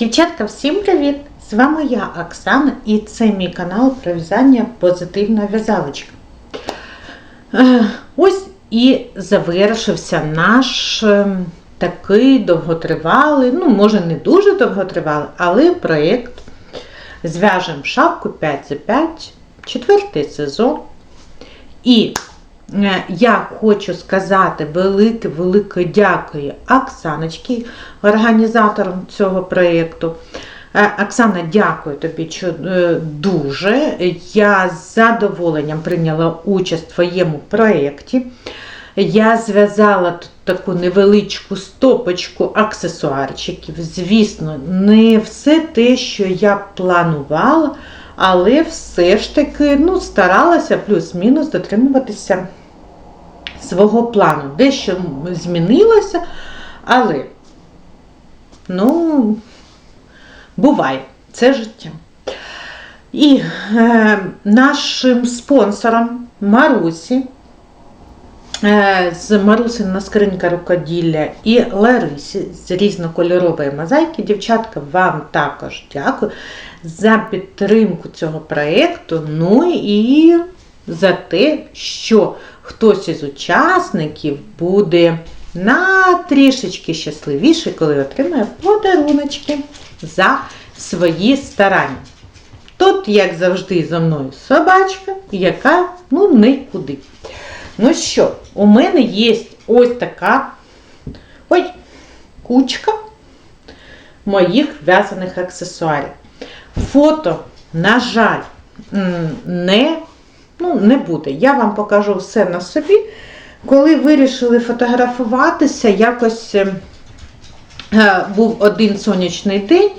Дівчатка, всім привіт! З вами я, Оксана, і це мій канал про в'язання позитивна в'язалочка. Е, Ось і завершився наш е, такий довготривалий, ну, може, не дуже довготривалий, але проєкт Зв'яжемо шапку 5 за 5, четвертий сезон. І я хочу сказати велике-велике дякую Оксаночці, організаторам цього проєкту. Е, Оксана, дякую тобі е, дуже. Я з задоволенням прийняла участь в твоєму проєкті. Я зв'язала тут таку невеличку стопочку аксесуарчиків. Звісно, не все те, що я планувала, але все ж таки ну, старалася плюс-мінус дотримуватися свого плану. Дещо змінилося, але ну, буває, це життя. І е, нашим спонсором Марусі, е, з Марусина скринька рукоділля і Ларисі з різнокольорової мозаїки. Дівчатка, вам також дякую за підтримку цього проєкту. Ну і за те, що хтось із учасників буде на трішечки щасливіший, коли отримає подаруночки за свої старання. Тут, як завжди, за мною собачка, яка ну нікуди. Ну що, у мене є ось така ой, кучка моїх в'язаних аксесуарів. Фото, на жаль, не, ну, не буде. Я вам покажу все на собі. Коли вирішили фотографуватися, якось е, е, був один сонячний день.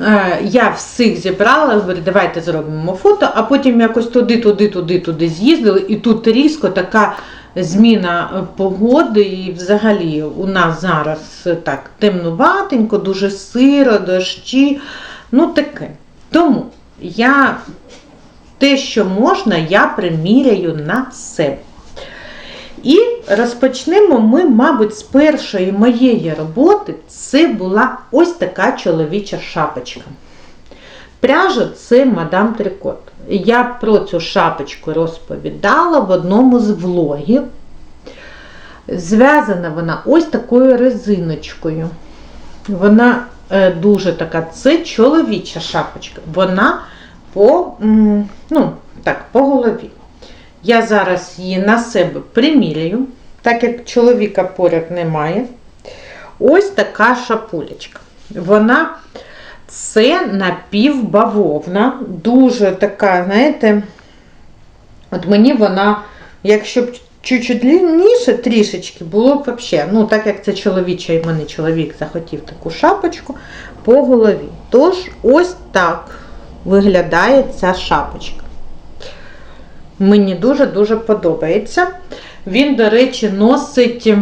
Е, Я всіх зібрала, говорю, давайте зробимо фото, а потім якось туди, туди, туди, туди з'їздили, і тут різко така зміна погоди. І взагалі у нас зараз так темнуватенько, дуже сиро, дощі. Ну таке. Тому я те, що можна, я приміряю на себе. І розпочнемо ми, мабуть, з першої моєї роботи. Це була ось така чоловіча шапочка. Пряжа це мадам Трикот. Я про цю шапочку розповідала в одному з влогів. Зв'язана вона ось такою резиночкою. Вона е, дуже така, це чоловіча шапочка. Вона по, ну, так, по голові. Я зараз її на себе приміряю, так як чоловіка поряд немає. Ось така шапулечка. Вона це напівбавовна, дуже така, знаєте, от мені вона, якщо б чуть-чуть длинніше трішечки, було б взагалі, ну так як це чоловіча, і мене чоловік захотів таку шапочку по голові. Тож, ось так виглядає ця шапочка. Мені дуже-дуже подобається. Він, до речі, носить,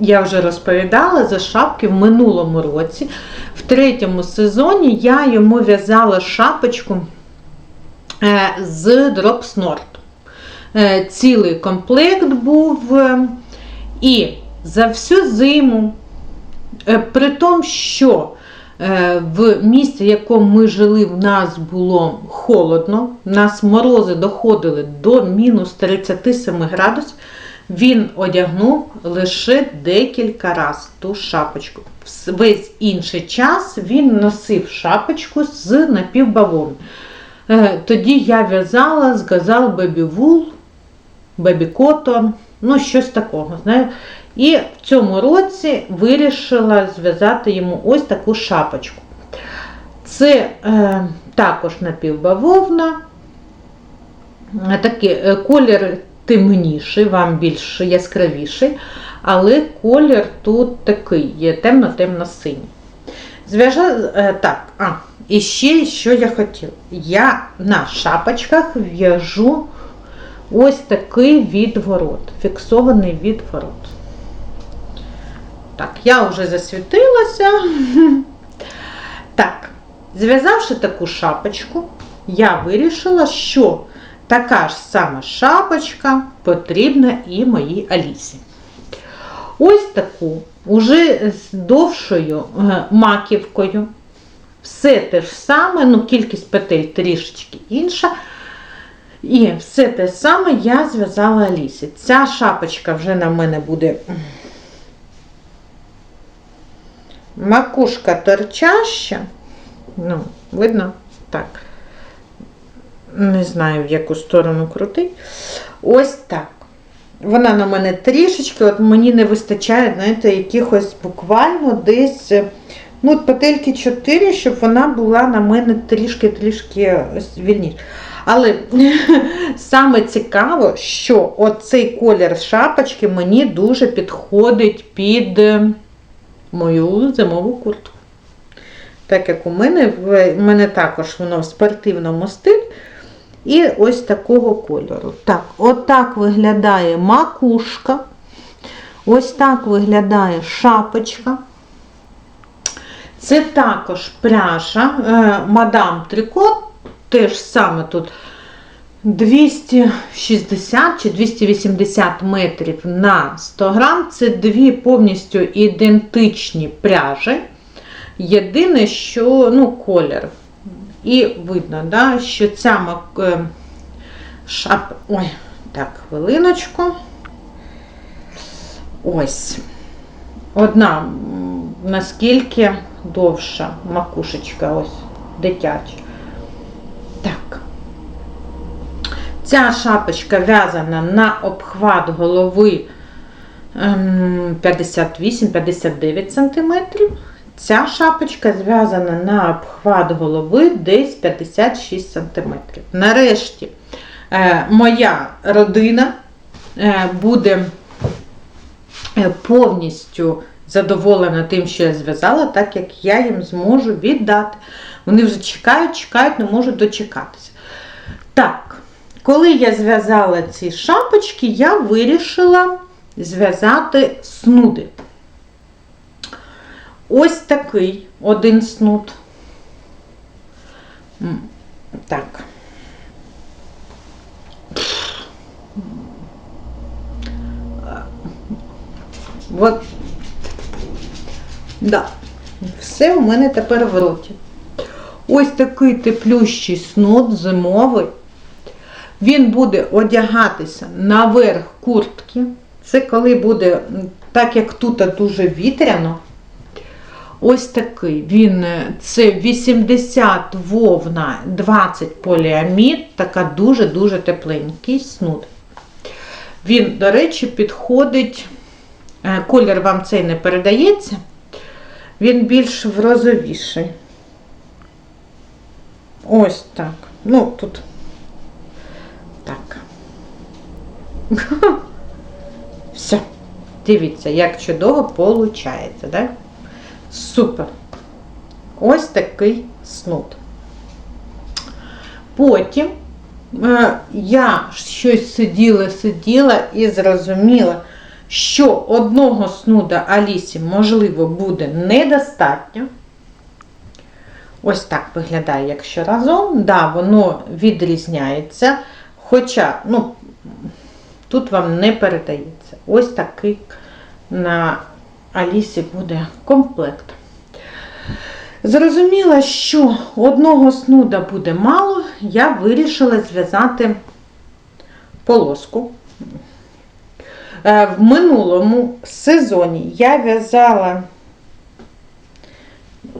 я вже розповідала, за шапки в минулому році. В третьому сезоні я йому в'язала шапочку е, з Drop Е, Цілий комплект був. е, І за всю зиму, при тому, що в місті, в якому ми жили, в нас було холодно, в нас морози доходили до мінус 37 градусів. Він одягнув лише декілька разів ту шапочку. Весь інший час він носив шапочку з напівбавовни. Е, Тоді я в'язала газал Baby Wool, Baby Cotton, ну щось такого. Знаєте. І в цьому році вирішила зв'язати йому ось таку шапочку. Це е, також напівбавовна, такий е, колір темніший, вам більш яскравіший, але колір тут такий є темно-темно-синій. Зв'яжа е, так, а, і ще що я хотіла. Я на шапочках в'яжу ось такий відворот, фіксований відворот. Так, я вже засвітилася. Так, зв'язавши таку шапочку, я вирішила, що така ж сама шапочка потрібна і моїй Алісі. Ось таку, уже з довшою е, маківкою, Все те ж саме, ну кількість петель трішечки інша. І все те саме я зв'язала Алісі. Ця шапочка вже на мене буде макушка торчаща. Ну, видно? Так. Не знаю, в яку сторону крутить. Ось так. Вона на мене трішечки, от мені не вистачає, знаєте, якихось буквально десь, ну, петельки 4, щоб вона була на мене трішки-трішки вільніша. Але саме цікаво, що оцей колір шапочки мені дуже підходить під мою зимову куртку. Так як у мене, в мене також воно в спортивному стилі. І ось такого кольору. Так, отак виглядає макушка. Ось так виглядає шапочка. Це також пряжа е, Мадам Трикот. Теж саме тут 260 чи 280 метрів на 100 грам. Це дві повністю ідентичні пряжі. Єдине, що ну, колір. І видно, да, що ця е, шап... Ой, так, хвилиночку. Ось. Одна, наскільки довша макушечка, ось, дитяча. Так. Ця шапочка в'язана на обхват голови ем, 58-59 см. Ця шапочка зв'язана на обхват голови десь 56 см. Нарешті е, моя родина е, буде е, повністю задоволена тим, що я зв'язала, так як я їм зможу віддати. Вони вже чекають, чекають, не можуть дочекатися. Так, коли я зв'язала ці шапочки, я вирішила зв'язати снуди. Ось такий один снуд. Так. От. Да. Все у мене тепер в роті. Ось такий теплющий снуд зимовий. Він буде одягатися наверх куртки. Це коли буде, так як тут дуже вітряно. Ось такий. Він е, це 80 вовна, 20 поліамід, така дуже-дуже тепленький снуд. Він, до речі, підходить, е, колір вам цей не передається, він більш в розовіший. Ось так. Ну, тут так. Все. Дивіться, як чудово виходить, да? Супер. Ось такий снуд. Потім е, я щось сиділа, сиділа і зрозуміла, що одного снуда Алісі, можливо, буде недостатньо. Ось так виглядає, якщо разом. Да, воно відрізняється. Хоча, ну, тут вам не передається. Ось такий на Алісі буде комплект. Зрозуміла, що одного снуда буде мало, я вирішила зв'язати полоску. Е, В минулому сезоні я в'язала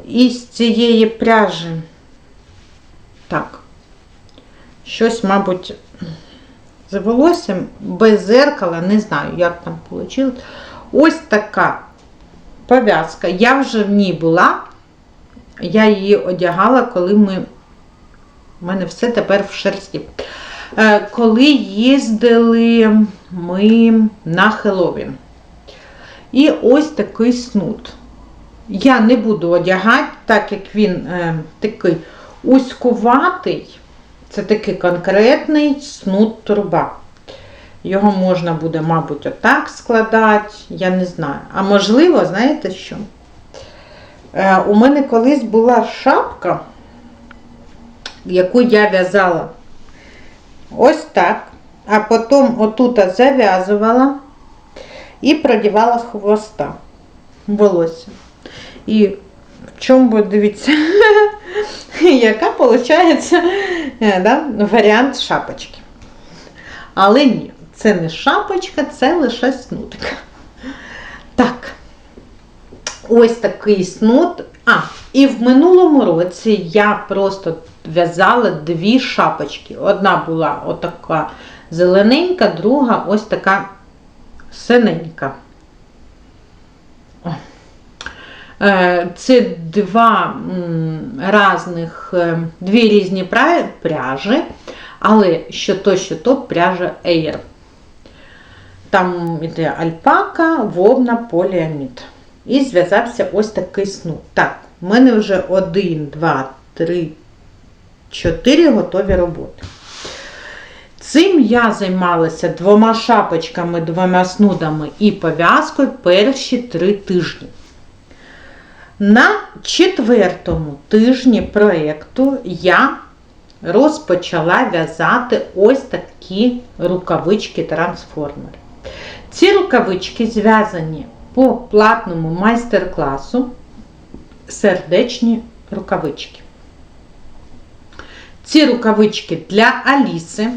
із цієї пряжі. Так, щось, мабуть, з волоссям без зеркала, не знаю, як там вийшло. Ось така пов'язка. Я вже в ній була. Я її одягала, коли ми. У мене все тепер в шерсті. Е, Коли їздили ми на Хеллоуін. І ось такий снуд. Я не буду одягати, так як він е, такий узькуватий. Це такий конкретний снуд турба. Його можна буде, мабуть, отак складати, я не знаю. А можливо, знаєте що? Е, у мене колись була шапка, яку я в'язала ось так, а потім отут зав'язувала і продівала хвоста волосся. І в чому дивіться, яка виходить да, варіант шапочки. Але ні, це не шапочка, це лише снудка. Так, ось такий снуд. А, і в минулому році я просто в'язала дві шапочки. Одна була отака зелененька, друга ось така синенька. О. Е, Це два різних, е, дві різні пряжі, але що то, що то пряжа Air. Там йде альпака, вовна, поліамід. І зв'язався ось такий снуд. Так, в мене вже один, два, три, чотири готові роботи. Цим я займалася двома шапочками, двома снудами і пов'язкою перші три тижні. На четвертому тижні проєкту я розпочала в'язати ось такі рукавички-трансформери. Ці рукавички зв'язані по платному майстер-класу сердечні рукавички. Ці рукавички для Аліси.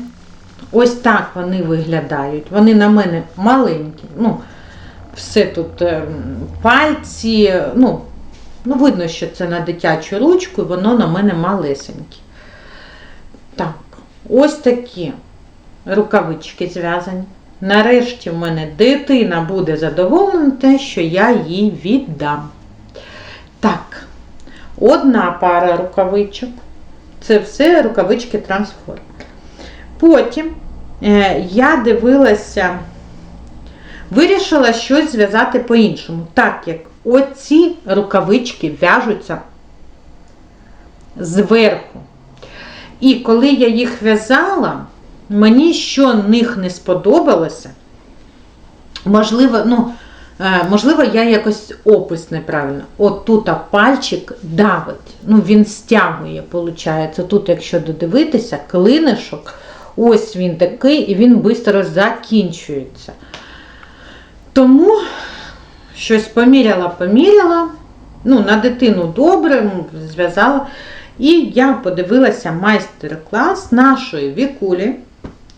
Ось так вони виглядають. Вони на мене маленькі. ну, Все тут ем, пальці, ну, ну видно, що це на дитячу ручку, і воно на мене малесеньке. Так, ось такі рукавички зв'язані. Нарешті в мене дитина буде задоволена те, що я їй віддам. Так, одна пара рукавичок. Це все рукавички трансформ. Потім е, я дивилася, вирішила щось зв'язати по-іншому. Так як оці рукавички в'яжуться зверху. І коли я їх в'язала, мені що них не сподобалося, можливо, ну, е, можливо, я якось опис неправильно. От тут пальчик давить, ну він стягує, виходить. Тут, якщо додивитися, клинишок, ось він такий, і він швидко закінчується. Тому щось поміряла, поміряла. Ну, на дитину добре, зв'язала. І я подивилася майстер-клас нашої Вікулі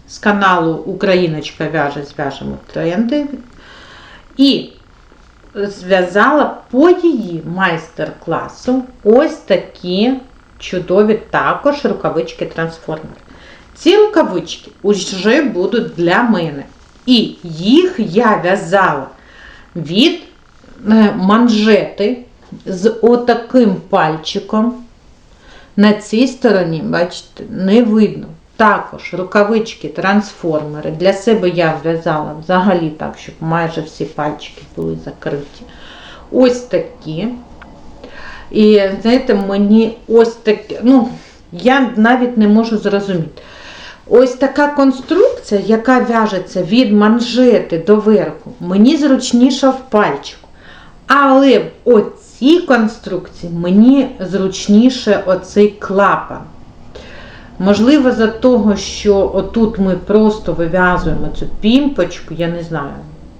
з каналу Україночка в'яже, зв'яжемо тренди. І зв'язала по її майстер-класу ось такі чудові також рукавички трансформер. Ці рукавички вже будуть для мене. І їх я в'язала від манжети з отаким пальчиком. На цій стороні, бачите, не видно. Також рукавички, трансформери. Для себе я в'язала взагалі так, щоб майже всі пальчики були закриті. Ось такі. І, знаєте, мені ось такі, ну, я навіть не можу зрозуміти. Ось така конструкція, яка в'яжеться від манжети до верху, мені зручніша в пальчику. Але в оцій конструкції мені зручніше оцей клапан. Можливо, за того, що отут ми просто вив'язуємо цю пімпочку, я не знаю.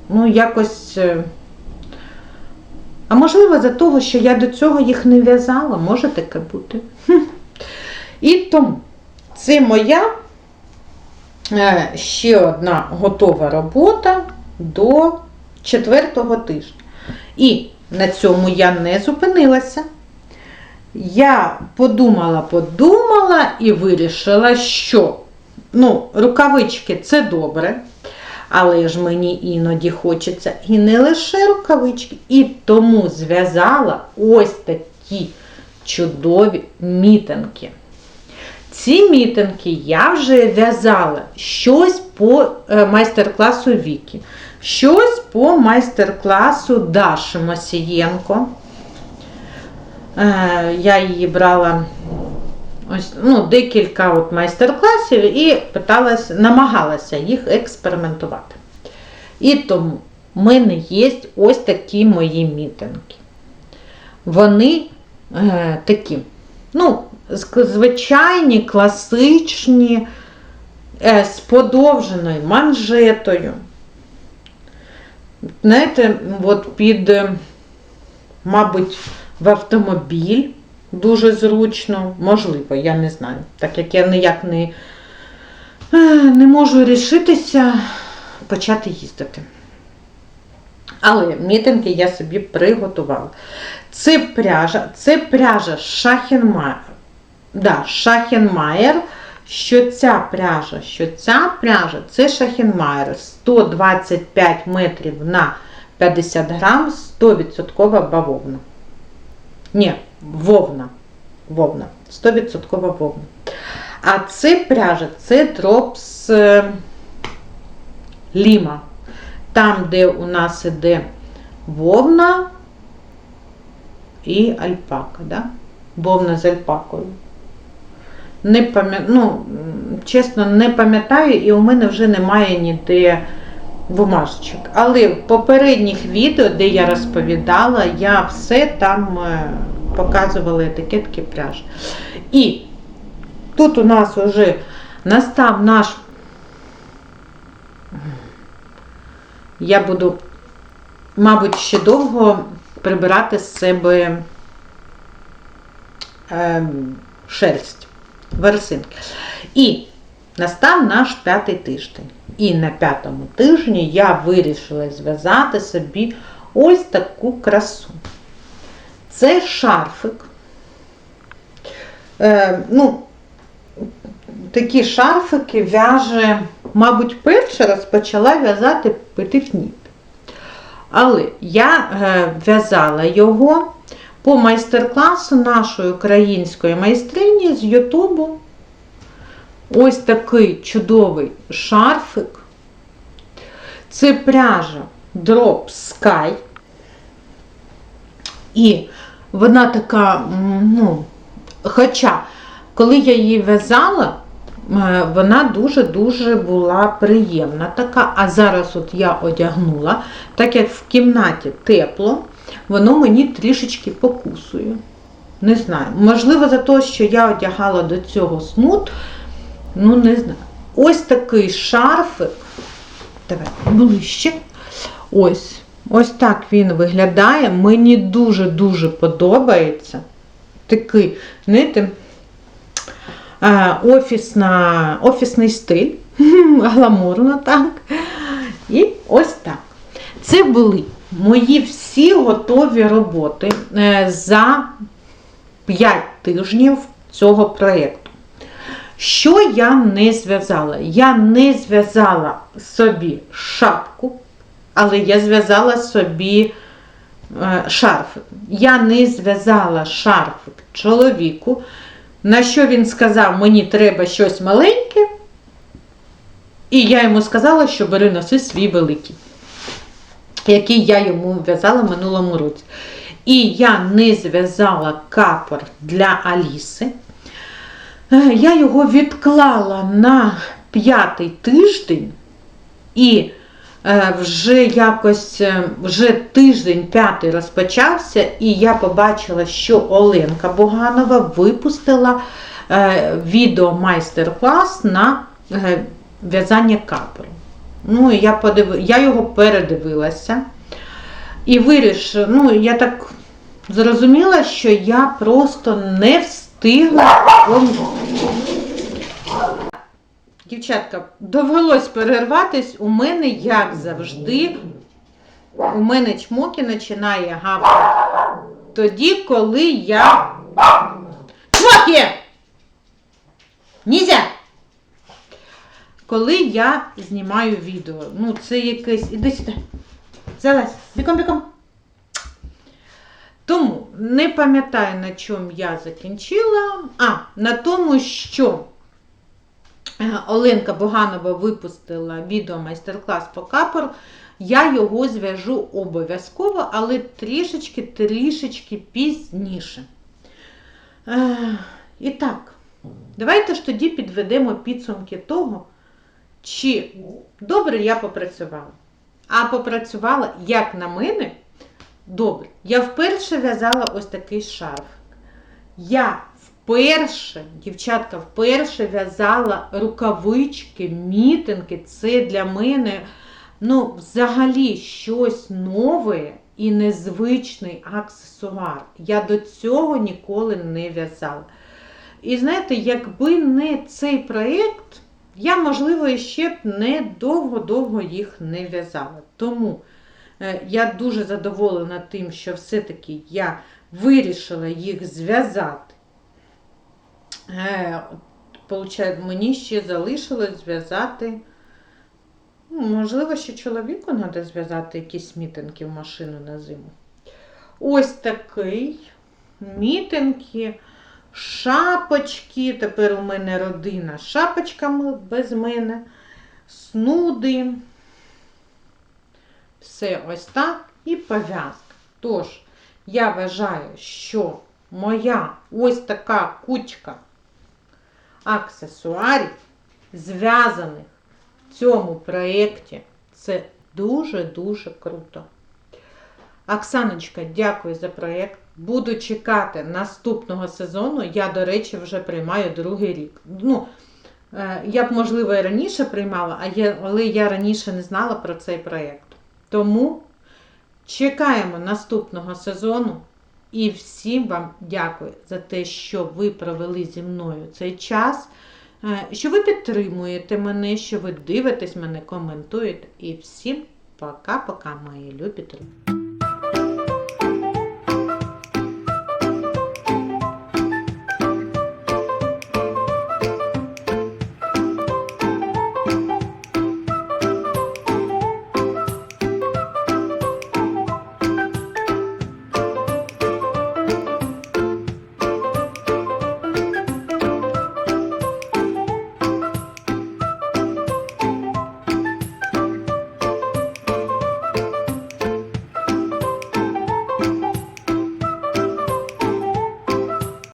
Ну, якось. Е, а можливо, за того, що я до цього їх не в'язала, може таке бути. І тому це моя е, ще одна готова робота до четвертого тижня. І на цьому я не зупинилася. Я подумала, подумала і вирішила, що ну, рукавички це добре, але ж мені іноді хочеться і не лише рукавички, і тому зв'язала ось такі чудові мітинки. Ці мітинки я вже в'язала щось по е, майстер-класу Віки, щось по майстер-класу Даші Масієнко. Е, я її брала ось, ну, декілька майстер-класів і питалася, намагалася їх експериментувати. І тому в мене є ось такі мої мітинги. Вони е, такі, ну, звичайні, класичні, е, з подовженою манжетою. Знаєте, от під, мабуть, в автомобіль. Дуже зручно, можливо, я не знаю. Так як я ніяк не, е, не можу рішитися почати їздити. Але мітинги я собі приготувала. Це пряжа, це пряжа Шахенмайер. Да, Шахенмайер. Що ця пряжа? Що ця пряжа це Шахенмайер 125 метрів на 50 грам, 100% бавовна. Ні, вовна. Вовна. 100% вовна. А це пряжа, це дропс е, Ліма. Там, де у нас іде вовна і альпака. Да? Вовна з альпакою. Не пам'ятаю, ну, чесно, не пам'ятаю, і у мене вже немає ніде бумажечок. Але в попередніх відео, де я розповідала, я все там е, показувала етикетки пряж. І тут у нас вже настав наш. Я буду, мабуть, ще довго прибирати з себе ем, шерсть, версинки. І настав наш п'ятий тиждень. І на п'ятому тижні я вирішила зв'язати собі ось таку красу. Це шарфик. Е, ну, такі шарфики в'яже, мабуть, перше розпочала в'язати петифніп. Але я е, в'язала його по майстер-класу нашої української майстрині з Ютубу. Ось такий чудовий шарфик. Це пряжа Drop Sky. І вона така, ну, хоча, коли я її в'язала, вона дуже-дуже була приємна така. А зараз от я одягнула, так як в кімнаті тепло, воно мені трішечки покусує. Не знаю. Можливо, за те, що я одягала до цього смут, ну не знаю. Ось такий шарфик. Давай ближче. Ось. Ось так він виглядає. Мені дуже-дуже подобається. Такий, знаєте, е, офісна, офісний стиль. Гламурно так. І ось так. Це були мої всі готові роботи е, за 5 тижнів цього проєкту. Що я не зв'язала? Я не зв'язала собі шапку, але я зв'язала собі е, шарфик. Я не зв'язала шарфик чоловіку. На що він сказав, мені треба щось маленьке. І я йому сказала, що бери носи свій великий, який я йому в'язала минулому році. І я не зв'язала капор для Аліси. Е, Я його відклала на п'ятий тиждень, і вже якось е, вже тиждень п'ятий розпочався, і я побачила, що Оленка Буганова випустила е, відео майстер-клас на е, в'язання капору. Ну, я, подив... я його передивилася і вирішила, ну, я так зрозуміла, що я просто не встигла. Дівчатка, довелось перерватись. У мене, як завжди, у мене чмоки починає гавкати тоді, коли я. Чмоки! Нізя! Коли я знімаю відео. Ну, це якесь. Іди сюди. Залазь. Біком, біком. Тому не пам'ятаю, на чому я закінчила. А, на тому, що Оленка Боганова випустила відео майстер-клас по капору. Я його зв'яжу обов'язково, але трішечки-трішечки пізніше. Е, І так, давайте ж тоді підведемо підсумки того, чи добре я попрацювала. А попрацювала, як на мене, добре. Я вперше в'язала ось такий шарф. Я вперше, дівчатка, вперше в'язала рукавички, мітинки. Це для мене, ну, взагалі щось нове. і незвичний аксесуар. Я до цього ніколи не в'язала. І знаєте, якби не цей проєкт, я, можливо, ще б не довго-довго їх не в'язала. Тому е, я дуже задоволена тим, що все-таки я вирішила їх зв'язати. Е, мені ще залишилось зв'язати. ну, Можливо, ще чоловіку треба зв'язати якісь мітинги в машину на зиму. Ось такий мітинги, шапочки. Тепер у мене родина з шапочками без мене, снуди. Все ось так і пов'язка. Тож, я вважаю, що моя ось така кучка аксесуарів, зв'язаних в цьому проєкті, це дуже-дуже круто. Оксаночка, дякую за проєкт. Буду чекати наступного сезону. Я, до речі, вже приймаю другий рік. Ну, е, я б, можливо, і раніше приймала, але я раніше не знала про цей проєкт. Тому чекаємо наступного сезону. І всім вам дякую за те, що ви провели зі мною цей час, е, що ви підтримуєте мене, що ви дивитесь мене, коментуєте. І всім пока-пока, мої любі друзі.